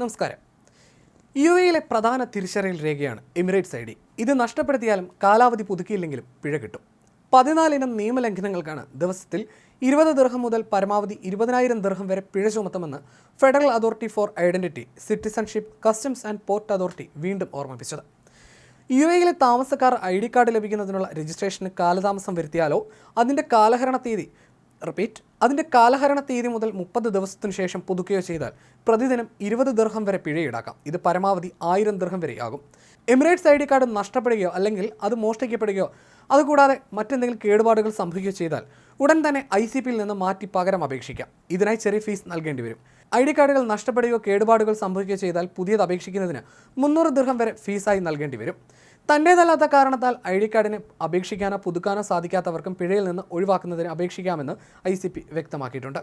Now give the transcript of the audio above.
നമസ്കാരം. യു എയിലെ പ്രധാന തിരിച്ചറിയൽ രേഖയാണ് എമിറേറ്റ്സ് ഐ ഡി. ഇത് നഷ്ടപ്പെടുത്തിയാലും കാലാവധി പുതുക്കിയില്ലെങ്കിലും പിഴ കിട്ടും. പതിനാലിനം നിയമലംഘനങ്ങൾക്കാണ് ദിവസത്തിൽ ഇരുപത് ദീർഘം മുതൽ പരമാവധി ഇരുപതിനായിരം ദീർഘം വരെ പിഴ ചുമത്തുമെന്ന് federal authority for identity citizenship customs and port authority വീണ്ടും ഓർമ്മിപ്പിച്ചത്. യു എയിലെ താമസക്കാർ ഐ ഡി കാർഡ് ലഭിക്കുന്നതിനുള്ള രജിസ്ട്രേഷന് കാലതാമസം വരുത്തിയാലോ അതിന്റെ കാലഹരണ തീയതി റിപ്പീറ്റ്. അതിന്റെ കാലഹരണ തീയതി മുതൽ മുപ്പത് ദിവസത്തിനു ശേഷം പുതുക്കുകയോ ചെയ്താൽ പ്രതിദിനം ഇരുപത് ദീർഘം വരെ പിഴ ഈടാക്കാം ഇത് പരമാവധി ആയിരം ദീർഘം വരെയാകും. എമിറേറ്റ്സ് ഐ ഡി കാർഡ് നഷ്ടപ്പെടുകയോ അല്ലെങ്കിൽ അത് മോഷ്ടിക്കപ്പെടുകയോ അതുകൂടാതെ മറ്റെന്തെങ്കിലും കേടുപാടുകൾ സംഭവിക്കുകയോ ചെയ്താൽ ഉടൻ തന്നെ ഐ സി പിയിൽ നിന്ന് മാറ്റി പകരം അപേക്ഷിക്കാം. ഇതിനായി ചെറിയ ഫീസ് നൽകേണ്ടി വരും. ഐ ഡി കാർഡുകൾ നഷ്ടപ്പെടുകയോ കേടുപാടുകൾ സംഭവിക്കുകയോ ചെയ്താൽ പുതിയത് അപേക്ഷിക്കുന്നതിന് മുന്നൂറ് ദീർഘം വരെ ഫീസായി നൽകേണ്ടി വരും. തന്റേതല്ലാത്ത കാരണത്താൽ ഐ ഡി കാർഡിന് അപേക്ഷിക്കാനോ പുതുക്കാനോ സാധിക്കാത്തവർക്കും പിഴയിൽ നിന്ന് ഒഴിവാക്കുന്നതിന് അപേക്ഷിക്കാമെന്ന് ഐ വ്യക്തമാക്കിയിട്ടുണ്ട്.